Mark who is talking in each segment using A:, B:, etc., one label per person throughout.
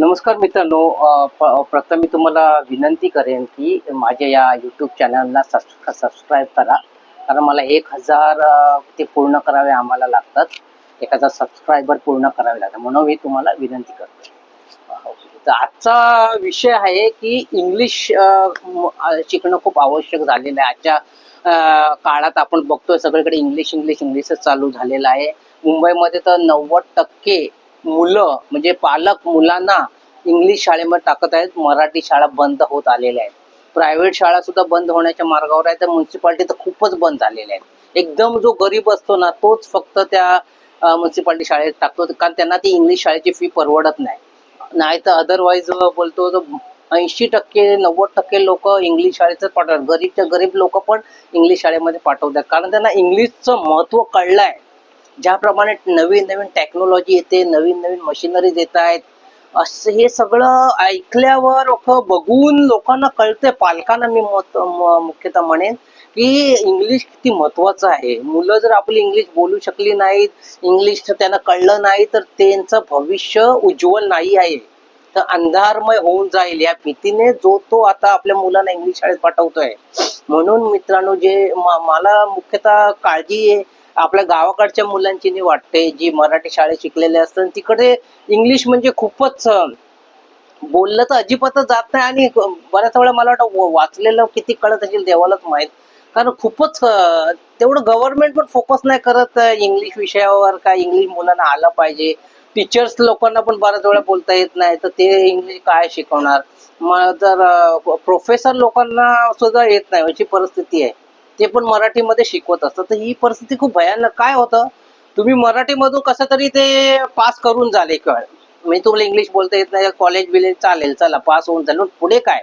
A: नमस्कार मित्रांनो प्रथम मी तुम्हाला विनंती करेन की माझ्या या यूट्यूब चॅनलला सबस्क्राईब करा. कारण मला एक हजार ते पूर्ण करावे आम्हाला लागतात. एक हजार सबस्क्रायबर पूर्ण करावे लागतात. म्हणून मी तुम्हाला विनंती करतो हो. तर आजचा विषय आहे की इंग्लिश शिकणं खूप आवश्यक झालेलं आहे. आजच्या काळात आपण बघतोय सगळीकडे इंग्लिश इंग्लिश इंग्लिशच चालू झालेलं आहे. मुंबईमध्ये तर नव्वद टक्के मुलं म्हणजे पालक मुलांना इंग्लिश शाळेमध्ये टाकत आहेत. मराठी शाळा बंद होत आलेल्या आहेत. प्रायव्हेट शाळा सुद्धा बंद होण्याच्या मार्गावर आहे तर म्युन्सिपाल्टी तर खूपच बंद झालेल्या आहेत. एकदम जो गरीब असतो ना तोच फक्त त्या म्युन्सिपाल्टी शाळेत टाकतो. कारण त्यांना ती इंग्लिश शाळेची फी परवडत नाही. नाही तर अदरवाईज बोलतो तर ऐंशी टक्के नव्वद टक्के लोक इंग्लिश शाळेचं पाठवतात. गरीबच्या गरीब लोक पण इंग्लिश शाळेमध्ये पाठवतात. कारण त्यांना इंग्लिशचं महत्त्व कळलं आहे ज्याप्रमाणे नवीन नवीन टेक्नॉलॉजी येते नवीन नवीन मशिनरीज येत आहेत असं हे सगळं ऐकल्यावर लोक बघून लोकांना कळतंय. पालकांना मी मत मुख्यतः म्हणेन की इंग्लिश किती महत्वाचं आहे. मुलं जर आपली इंग्लिश बोलू शकली नाहीत इंग्लिश त्यांना कळलं नाही तर त्यांचं भविष्य उज्ज्वल नाही आहे. तर अंधारमय होऊन जाईल या भीतीने जो तो आता आपल्या मुलांना इंग्लिश शाळेत पाठवतोय. म्हणून मित्रांनो जे मला मुख्यतः काळजी आहे आपल्या गावाकडच्या मुलांची वाटते जी मराठी शाळेत शिकलेले असतात तिकडे इंग्लिश म्हणजे खूपच बोललं तर अजिबातच जात नाही आणि बऱ्याच वेळा मला वाटतं वाचलेलं किती कळत असेल देवालाच माहीत. कारण खूपच तेवढं गव्हर्नमेंट पण फोकस नाही करत इंग्लिश विषयावर काय इंग्लिश मुलांना आलं पाहिजे. टीचर्स लोकांना पण बऱ्याच वेळा बोलता येत नाही तर ते इंग्लिश काय शिकवणार? मग जर प्रोफेसर लोकांना सुद्धा येत नाही अशी परिस्थिती आहे. ते पण मराठीमध्ये शिकवत असतात. तर ही परिस्थिती खूप भयानक. काय होतं? तुम्ही मराठीमधून कसं तरी ते पास करून झाले कळ मी तुम्हाला इंग्लिश बोलता येत नाही कॉलेज बिलेज चालेल चला पास होऊन झालं. पुढे काय?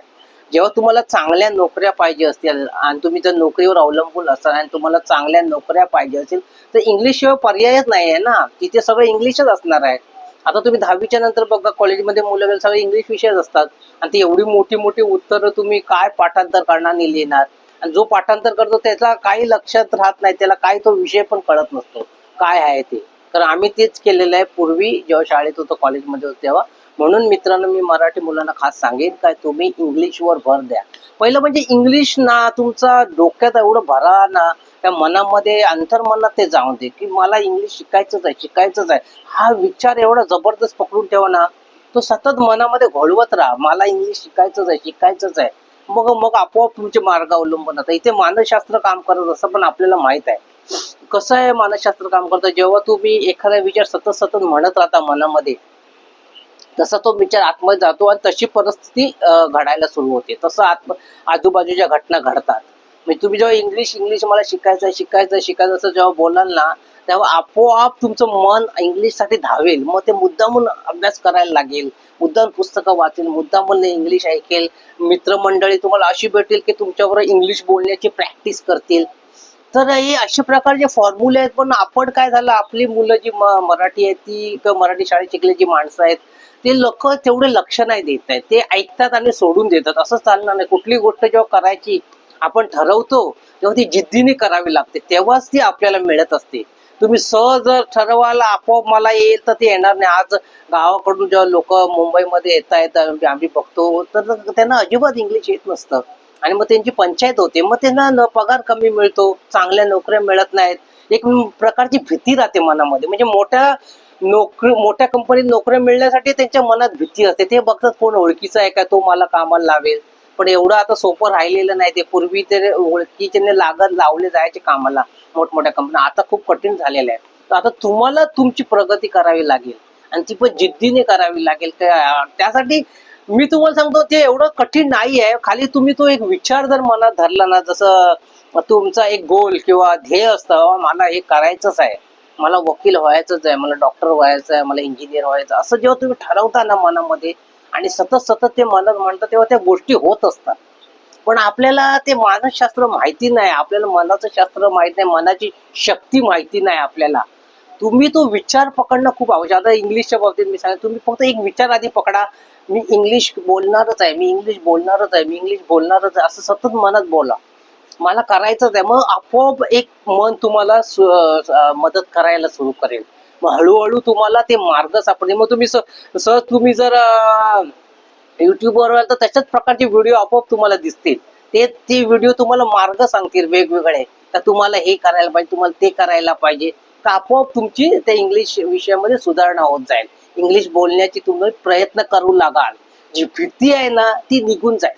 A: जेव्हा तुम्हाला चांगल्या नोकऱ्या पाहिजे असतील आणि तुम्ही जर नोकरीवर अवलंबून असाल आणि तुम्हाला चांगल्या नोकऱ्या पाहिजे असतील तर इंग्लिश शिवाय पर्यायच नाही आहे ना. तिथे सगळं इंग्लिशच असणार आहे. आता तुम्ही दहावीच्या नंतर बघा कॉलेजमध्ये मुलं सगळे इंग्लिश विषयच असतात. आणि ती एवढी मोठी मोठी उत्तरं तुम्ही काय पाठांतर करणार नाही लिहिणार? आणि जो पाठांतर करतो त्याचा काही लक्षात राहत नाही त्याला काही तो विषय पण कळत नसतो. काय आहे ते? तर आम्ही तेच केलेलं आहे. पूर्वी जेव्हा शाळेत होतो कॉलेजमध्ये होतो तेव्हा. म्हणून मित्रांनो मी मराठी मुलांना खास सांगेन काय तुम्ही इंग्लिशवर भर द्या. पहिलं म्हणजे इंग्लिश ना तुमचा डोक्यात एवढं भरा ना त्या मनामध्ये अंतर्मनात ते जाऊन दे की मला इंग्लिश शिकायचंच आहे शिकायचंच आहे. हा विचार एवढा जबरदस्त पकडून ठेवा ना. तो सतत मनामध्ये घोळवत राहा. मला इंग्लिश शिकायचंच आहे शिकायचंच आहे. मग मग आपोआप तुमचे मार्ग अवलंबून होता इथे मानसशास्त्र काम करत असं पण आपल्याला माहीत आहे. कसं आहे मानसशास्त्र काम करतं? जेव्हा तुम्ही एखादा विचार सतत सतत म्हणत राहता मनामध्ये तसा तो विचार आतमध्ये जातो आणि तशी परिस्थिती घडायला सुरू होते. तसं आत्म आजूबाजूच्या घटना घडतात. म्हणजे तुम्ही जेव्हा इंग्लिश इंग्लिश मला शिकायचं आहे शिकायचं शिकायचं असं जेव्हा बोलाल ना तेव्हा आपोआप तुमचं मन इंग्लिशसाठी धावेल. मग ते मुद्दामून अभ्यास करायला लागेल. मुद्दाम पुस्तकं वाचेल मुद्दामून इंग्लिश ऐकेल. मित्रमंडळी तुम्हाला अशी भेटेल की तुमच्याबरोबर इंग्लिश बोलण्याची प्रॅक्टिस करतील. तर हे अशा प्रकारचे फॉर्म्युले आहेत. पण आपण काय झालं आपली मुलं जी म- मराठी आहेत ती किंवा मराठी शाळेत शिकलेली माणसं आहेत ते लोक तेवढे लक्ष नाही देत आहेत. ते ऐकतात आणि सोडून देतात. असं चालणार नाही. कुठली गोष्ट जेव्हा करायची आपण ठरवतो तेव्हा ती जिद्दीने करावी लागते. तेव्हाच ती आपल्याला मिळत असते. तुम्ही सहज जर ठरवाल आपोआप मला येईल तर ते येणार नाही. आज गावाकडून जेव्हा लोक मुंबईमध्ये येत आहेत आम्ही बघतो तर त्यांना अजिबात इंग्लिश येत नसतं. आणि मग त्यांची पंचायत होते. मग त्यांना पगार कमी मिळतो चांगल्या नोकऱ्या मिळत नाहीत. एक प्रकारची भीती राहते मनामध्ये. म्हणजे मोठ्या नोकरी मोठ्या कंपनीत नोकऱ्या मिळण्यासाठी त्यांच्या मनात भीती असते. ते बघतात कोण ओळखीचा आहे का तो मला कामाला लावेल. पण एवढं आता सोपं राहिलेलं नाही. ते पूर्वी ते ओळखीचे लागत लावले जायचे कामाला. मोठमोठ्या कंपन्या आता खूप कठीण झालेल्या आहेत तर आता तुम्हाला तुमची प्रगती करावी लागेल. आणि ती पण जिद्दीने करावी लागेल. त्यासाठी मी तुम्हाला सांगतो ते एवढं कठीण नाही आहे. खाली तुम्ही तो एक विचार जर मनात धरला ना जसं तुमचा एक गोल किंवा ध्येय असतं मला हे करायचंच आहे. मला वकील व्हायचंच आहे. मला डॉक्टर व्हायचं आहे. मला इंजिनियर व्हायचं असं जेव्हा तुम्ही ठरवता ना मनामध्ये आणि सतत सतत ते मनात म्हणता तेव्हा त्या गोष्टी होत असतात. पण आपल्याला ते मानसशास्त्र माहिती नाही. आपल्याला मनाचं शास्त्र माहीत नाही. मनाची शक्ती माहिती नाही आपल्याला. तुम्ही तो विचार पकडणं खूप आवश्यक आता इंग्लिशच्या बाबतीत मी सांगेन. तुम्ही फक्त एक विचार आधी पकडा. मी इंग्लिश बोलणारच आहे. मी इंग्लिश बोलणारच आहे. मी इंग्लिश बोलणारच आहे. असं सतत मनात बोला. मला करायचंच आहे. मग आपोआप एक मन तुम्हाला मदत करायला सुरू करेल. मग हळूहळू तुम्हाला ते मार्ग सापडले मग तुम्ही सहज तुम्ही जर युट्यूबवर तर तशाच प्रकारचे व्हिडिओ आपोआप तुम्हाला दिसतील. ते ते व्हिडिओ तुम्हाला मार्ग सांगतील वेगवेगळे. तर तुम्हाला हे करायला पाहिजे तुम्हाला ते करायला पाहिजे. तर आपोआप तुमची त्या इंग्लिश विषयामध्ये सुधारणा होत जाईल. इंग्लिश बोलण्याची तुम्ही प्रयत्न करू लागाल. जी भीती आहे ना ती निघून जाईल.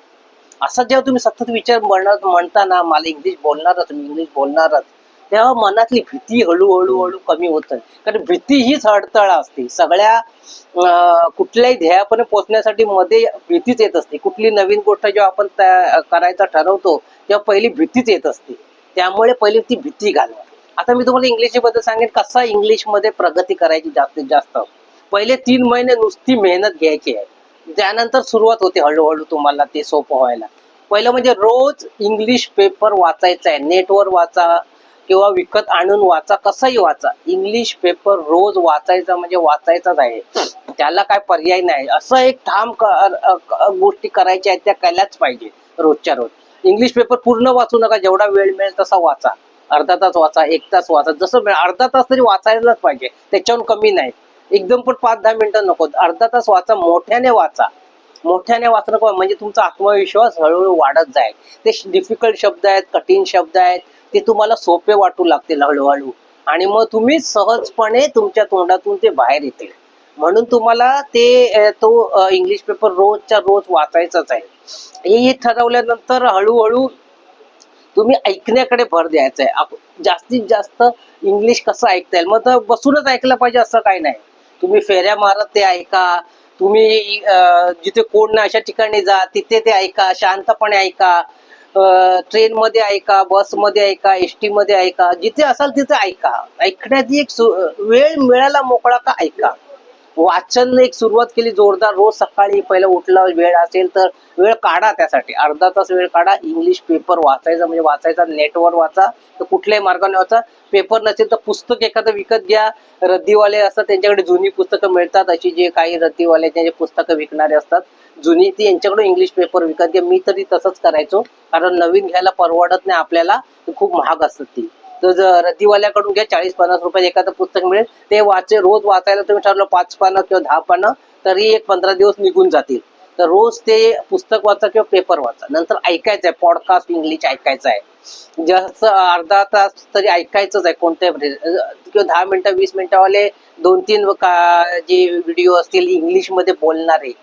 A: असा जेव्हा तुम्ही सतत विचार म्हणत म्हणताना मला इंग्लिश बोलणारच मी इंग्लिश बोलणारच. तेव्हा मनातली भीती हळूहळू हळू कमी होत कारण भीती हीच अडथळा असते. सगळ्या कुठल्याही ध्येयापर्यंत पोहोचण्यासाठी मध्ये भीतीच येत असते. कुठली नवीन गोष्ट जेव्हा आपण करायचं ठरवतो तेव्हा पहिली भीतीच येत असते. त्यामुळे पहिली ती भीती घालवा. आता मी तुम्हाला इंग्लिशबद्दल सांगेन कसा इंग्लिशमध्ये प्रगती करायची जास्तीत जास्त. पहिले तीन महिने नुसती मेहनत घ्यायची आहे. त्यानंतर सुरुवात होते हळूहळू तुम्हाला ते सोपं व्हायला. पहिलं म्हणजे रोज इंग्लिश पेपर वाचायचा आहे नेटवर वाचा किंवा विकत आणून वाचा कसाही वाचा. इंग्लिश पेपर रोज वाचायचा म्हणजे वाचायचाच आहे त्याला काय पर्याय नाही. असं एक ठाम गोष्टी करायच्या आहेत त्या केल्याच पाहिजे रोजच्या रोज. इंग्लिश पेपर पूर्ण वाचू नका. जेवढा वेळ मिळेल तसा वाचा. अर्धा तास वाचा एक तास वाचा. जसं मिळेल अर्धा तास तरी वाचायलाच पाहिजे. त्याच्याहून कमी नाही. एकदम पण पाच दहा मिनिटं नको. अर्धा तास वाचा मोठ्याने वाचा. मोठ्याने वाचणं म्हणजे तुमचा आत्मविश्वास हळूहळू वाढत जाईल. ते डिफिकल्ट शब्द आहेत कठीण शब्द आहेत. ते तुम्हाला सोपे वाटू लागतील हळूहळू. आणि मग तुम्ही सहजपणे तुमच्या तोंडातून ते बाहेर येतील. म्हणून तुम्हाला ते तो इंग्लिश पेपर रोजच्या रोज वाचायचाच आहे. हे ठरवल्यानंतर हळूहळू तुम्ही ऐकण्याकडे भर द्यायचा आहे. जास्तीत जास्त इंग्लिश कसं ऐकता येईल? मग तर बसूनच ऐकलं पाहिजे असं काही नाही. तुम्ही फेऱ्या मारत ते ऐका. तुम्ही जिथे कोण नाही अशा ठिकाणी जा तिथे ते ऐका. शांतपणे ऐका. ट्रेन मध्ये ऐका बसमध्ये ऐका एस टी मध्ये ऐका जिथे असाल तिथे ऐका. ऐकण्याची एक वेळ मिळाला मोकळा का ऐका. वाचन एक सुरुवात केली जोरदार रोज सकाळी पहिला उठला वेळ असेल तर वेळ काढा त्यासाठी. अर्धा तास वेळ काढा इंग्लिश पेपर वाचायचा म्हणजे वाचायचा नेटवर वाचा तर कुठल्याही मार्गाने वाचा. पेपर नसेल तर पुस्तक एखादं विकत घ्या. रद्दीवाले असतात त्यांच्याकडे जुनी पुस्तकं मिळतात अशी जे काही रद्दीवाले त्यांचे पुस्तकं विकणारे असतात. जुनी ती यांच्याकडून इंग्लिश पेपर विकत घ्या. मी तरी तसंच करायचो. कारण नवीन घ्यायला परवडत नाही आपल्याला. खूप महाग असतात ती. तर रद्दीवाल्याकडून घ्या. चाळीस पन्नास रुपयात एखादं पुस्तक मिळेल. ते वाचे रोज वाचायला तुम्ही ठरवलं पाच पानं किंवा दहा पानं तरी एक पंधरा दिवस निघून जातील. तर रोज ते पुस्तक वाचा किंवा पेपर वाचा. नंतर ऐकायचं आहे. पॉडकास्ट इंग्लिश ऐकायचं आहे. जास्त अर्धा तास तरी ऐकायचंच आहे. कोणत्याही किंवा दहा मिनिटं वीस मिनिटावाले दोन तीन का- जे व्हिडिओ असतील इंग्लिशमध्ये बोलणारे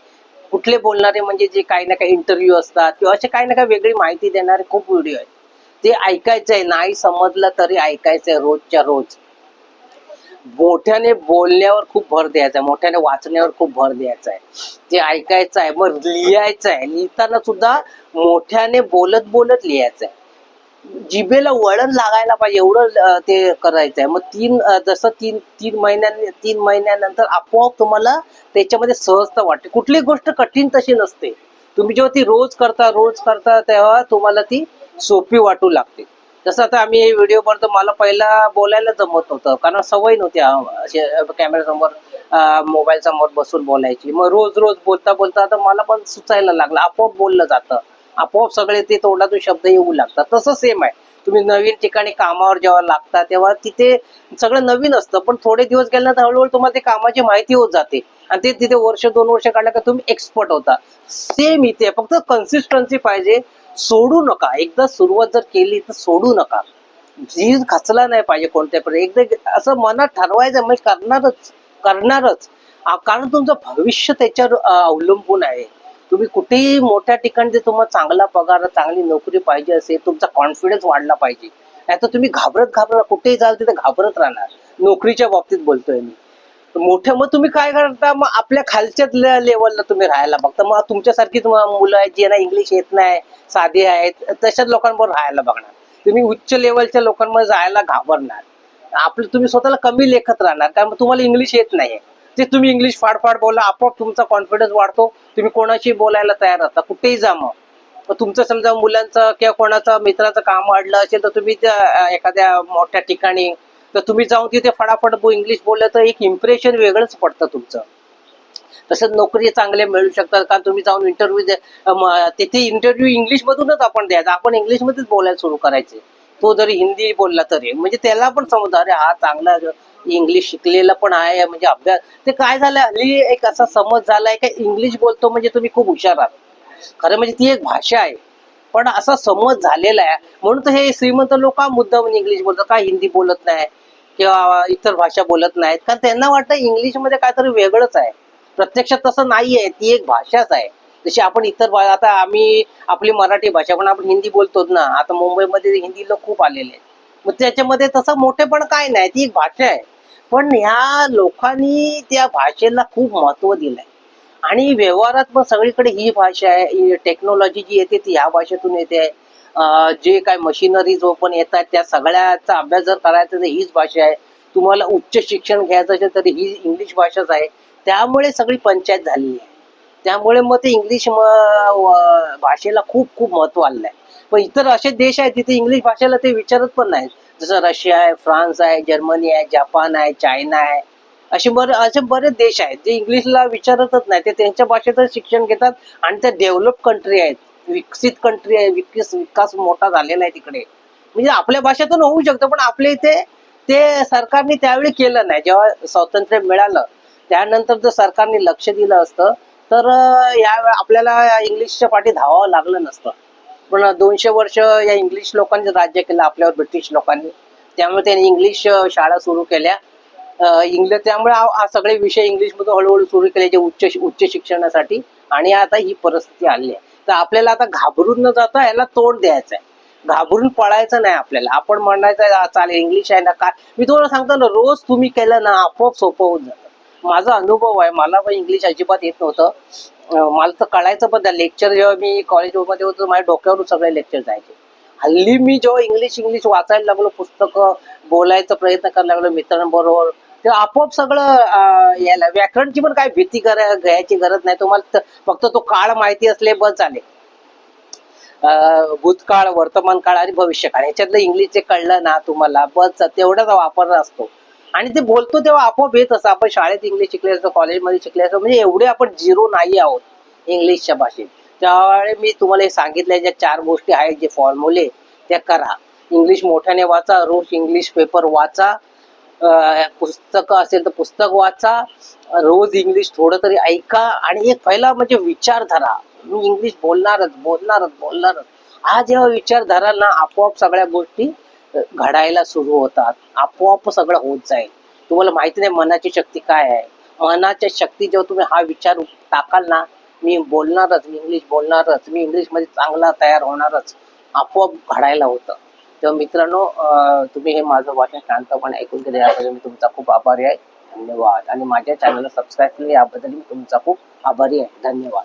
A: कुठले बोलणारे म्हणजे जे काही ना काही इंटरव्ह्यू असतात किंवा असे काही ना काही वेगळी माहिती देणारे खूप व्हिडिओ आहेत. ते ऐकायचं आहे नाही समजलं तरी ऐकायचं आहे रोजच्या रोज. मोठ्याने बोलण्यावर खूप भर द्यायचा आहे मोठ्याने वाचण्यावर खूप भर द्यायचा आहे ते ऐकायचं आहे मग लिहायचं आहे लिहिताना सुद्धा मोठ्याने बोलत बोलत लिहायचं आहे जिभेला वळण लागायला पाहिजे एवढं ते करायचं आहे मग तीन जसं तीन तीन महिन्यां तीन महिन्यानंतर आपोआप तुम्हाला त्याच्यामध्ये सहजता वाटते. कुठली गोष्ट कठीण तशी नसते. तुम्ही जेव्हा ती रोज करता रोज करता तेव्हा तुम्हाला ती सोपी वाटू लागते. जसं आता आम्ही व्हिडिओ करतो मला पहिला बोलायला जमत नव्हतं. कारण सवय नव्हती कॅमेरा समोर मोबाईल समोर बसून बोलायची. मग रोज रोज बोलता बोलता आता मला पण सुचायला लागलं. आपोआप बोललं जातं. आपोआप सगळे ते तोंडातून शब्द येऊ लागतात. तसं सेम आहे. तुम्ही नवीन ठिकाणी कामावर जेव्हा लागता तेव्हा तिथे सगळं नवीन असतं पण थोडे दिवस गेल्यानंतर हळूहळू तुम्हाला ते कामाची माहिती होत जाते. आणि ते तिथे वर्ष दोन वर्ष काढलं का तुम्ही एक्सपर्ट होता. सेम इथे फक्त कन्सिस्टन्सी पाहिजे. सोडू नका. एकदा सुरुवात जर केली तर सोडू नका. जीव खचला नाही पाहिजे कोणत्या पण एकदा असं मनात ठरवायचं म्हणजे करणारच करणारच. कारण तुमचं भविष्य त्याच्यावर अवलंबून आहे. तुम्ही कुठेही मोठ्या ठिकाणी तुम्हाला चांगला पगार चांगली नोकरी पाहिजे असेल तुमचा कॉन्फिडन्स वाढला पाहिजे. नाही तर तुम्ही घाबरत घाबरत कुठेही जाल तिथे घाबरत राहणार. नोकरीच्या बाबतीत बोलतोय मी. मोठ्या मग तुम्ही काय करता? मग आपल्या खालच्या लेवलला तुम्ही राहायला बघता. मग तुमच्यासारखीच मुलं आहेत जे ना इंग्लिश येत नाही साधे आहेत तशाच लोकांबरोबर राहायला बघणार. तुम्ही उच्च लेवलच्या लोकांमध्ये जायला घाबरणार. आपलं तुम्ही स्वतःला कमी लेखत राहणार. कारण तुम्हाला इंग्लिश येत नाही ते तुम्ही इंग्लिश फाडफाड बोला आपोआप तुमचा कॉन्फिडन्स वाढतो. तुम्ही कोणाशी बोलायला तयार असता कुठेही जा मग. तुमचं समजा मुलांचं किंवा कोणाचं मित्राचं काम वाढलं असेल तर तुम्ही त्या, एखाद्या मोठ्या ठिकाणी तर तुम्ही जाऊन तिथे फटाफट इंग्लिश बोललं तर एक इम्प्रेशन वेगळंच पडतं तुमचं. तसंच नोकरी चांगल्या मिळू शकतात कारण तुम्ही जाऊन इंटरव्ह्यू तिथे इंटरव्ह्यू इंग्लिश मधूनच आपण द्यायचा. आपण इंग्लिश मध्येच बोलायला सुरू करायचे. तो जरी हिंदी बोलला तरी म्हणजे त्याला पण समजा अरे हा चांगला इंग्लिश शिकलेला पण आहे म्हणजे अभ्यास ते काय झालं हल्ली एक असा समज झालाय का इंग्लिश बोलतो म्हणजे तुम्ही खूप हुशार आहात. खरं म्हणजे ती एक भाषा आहे. पण असा समज झालेला आहे म्हणून तर हे श्रीमंत लोक मुद्दाम इंग्लिश बोलतात का हिंदी बोलत नाही किंवा इतर भाषा बोलत नाहीत. कारण त्यांना वाटतं इंग्लिशमध्ये काहीतरी वेगळंच आहे. प्रत्यक्षात तसं नाहीये ती एक भाषाच आहे. जशी आपण इतर आता आम्ही आपली मराठी भाषा पण आपण हिंदी बोलतोच ना आता मुंबईमध्ये हिंदी लोक खूप आलेले आहेत. मग त्याच्यामध्ये तसं मोठे पण काय नाही ती एक भाषा आहे. पण ह्या लोकांनी त्या भाषेला खूप महत्त्व दिलंय. आणि व्यवहारात पण सगळीकडे ही भाषा आहे टेक्नॉलॉजी जी येते ती ह्या भाषेतून येते. जे काय मशिनरी जो पण येतात त्या सगळ्याचा अभ्यास जर करायचा तर हीच भाषा आहे. तुम्हाला उच्च शिक्षण घ्यायचं असेल तर ही इंग्लिश भाषाच आहे. त्यामुळे सगळी पंचायत झालेली आहे. त्यामुळे मग ते इंग्लिश भाषेला खूप खूप महत्त्व आलेलं आहे पण इतर असे देश आहेत तिथे इंग्लिश भाषेला ते विचारत पण नाहीत. जसं रशिया आहे फ्रान्स आहे जर्मनी आहे जपान आहे चायना आहे. असे बरे असे बरेच देश आहेत जे इंग्लिशला विचारतच नाही ते त्यांच्या भाषेतच शिक्षण घेतात आणि ते डेव्हलप कंट्री आहेत. विकसित कंट्री आहे. विकस विकास मोठा झालेला आहे तिकडे. म्हणजे आपल्या भाषेतून होऊ शकतं पण आपल्या इथे ते सरकारने त्यावेळी केलं नाही. जेव्हा स्वातंत्र्य मिळालं त्यानंतर जर सरकारने लक्ष दिलं असतं तर या आपल्याला इंग्लिशच्या पाठी धावावं लागलं नसतं. पण दोनशे वर्ष या इंग्लिश लोकांनी राज्य केलं आपल्यावर ब्रिटिश लोकांनी. त्यामुळे त्यांनी इंग्लिश शाळा सुरू केल्या. इंग्लिश त्यामुळे हा सगळे विषय इंग्लिश हळूहळू सुरू केले जे उच्च उच्च शिक्षणासाठी. आणि आता ही परिस्थिती आली आहे. तर आपल्याला आता घाबरून न जाता याला तोड द्यायचं आहे घाबरून पळायचं नाही आपल्याला. आपण म्हणायचं चालेल इंग्लिश आहे ना काय? मी तुम्हाला सांगतो ना रोज तुम्ही केलं ना आपोआप सोपं होऊन जातं. माझा अनुभव आहे मला पण इंग्लिश अजिबात येत नव्हतं. मला तर कळायचं पण त्या लेक्चर जेव्हा मी कॉलेजमध्ये होतो माझ्या डोक्यावरून सगळे लेक्चर जायचे. हल्ली मी जेव्हा इंग्लिश इंग्लिश वाचायला लागलो पुस्तकं बोलायचा प्रयत्न करायला लागलो मित्रांबरोबर तेव्हा आपोआप सगळं यायला व्याकरणची पण काय भीती करा घ्यायची गरज नाही. तुम्हाला फक्त तो काळ माहिती असले बस झाले. भूतकाळ वर्तमान काळ आणि भविष्यकाळ. ह्याच्यातलं इंग्लिश जे कळलं ना तुम्हाला बस तेवढाच वापर असतो. आणि ते बोलतो तेव्हा आपोआप येत असं. आपण शाळेत इंग्लिश शिकले असतो कॉलेजमध्ये शिकले असतो. म्हणजे एवढे आपण झिरो नाही आहोत इंग्लिशच्या भाषेत. त्यावेळी मी तुम्हाला हे सांगितलं ज्या चार गोष्टी आहेत जे फॉर्म्युले त्या करा. इंग्लिश मोठ्याने वाचा रोज इंग्लिश पेपर वाचा. पुस्तक असेल तर पुस्तक वाचा. रोज इंग्लिश थोडं तरी ऐका. आणि एक पहिला म्हणजे विचारधारा. मी इंग्लिश बोलणारच बोलणारच बोलणारच. हा जेव्हा विचार धराल ना आपोआप सगळ्या गोष्टी घडायला सुरू होतात आपोआप सगळं होत जाईल. तुम्हाला माहिती नाही मनाची शक्ती काय आहे. मनाच्या शक्ती जेव्हा तुम्ही हा विचार टाकाल ना मी बोलणारच मी इंग्लिश बोलणारच मी इंग्लिशमध्ये चांगला तयार होणारच आपोआप घडायला होतं. तेव्हा मित्रांनो तुम्ही हे माझं वाचन शांतपणे ऐकून घेतलं याबद्दल मी तुमचा खूप आभारी आहे. धन्यवाद. आणि माझ्या चॅनलला सबस्क्राईब केले याबद्दल मी तुमचा खूप आभारी आहे. धन्यवाद.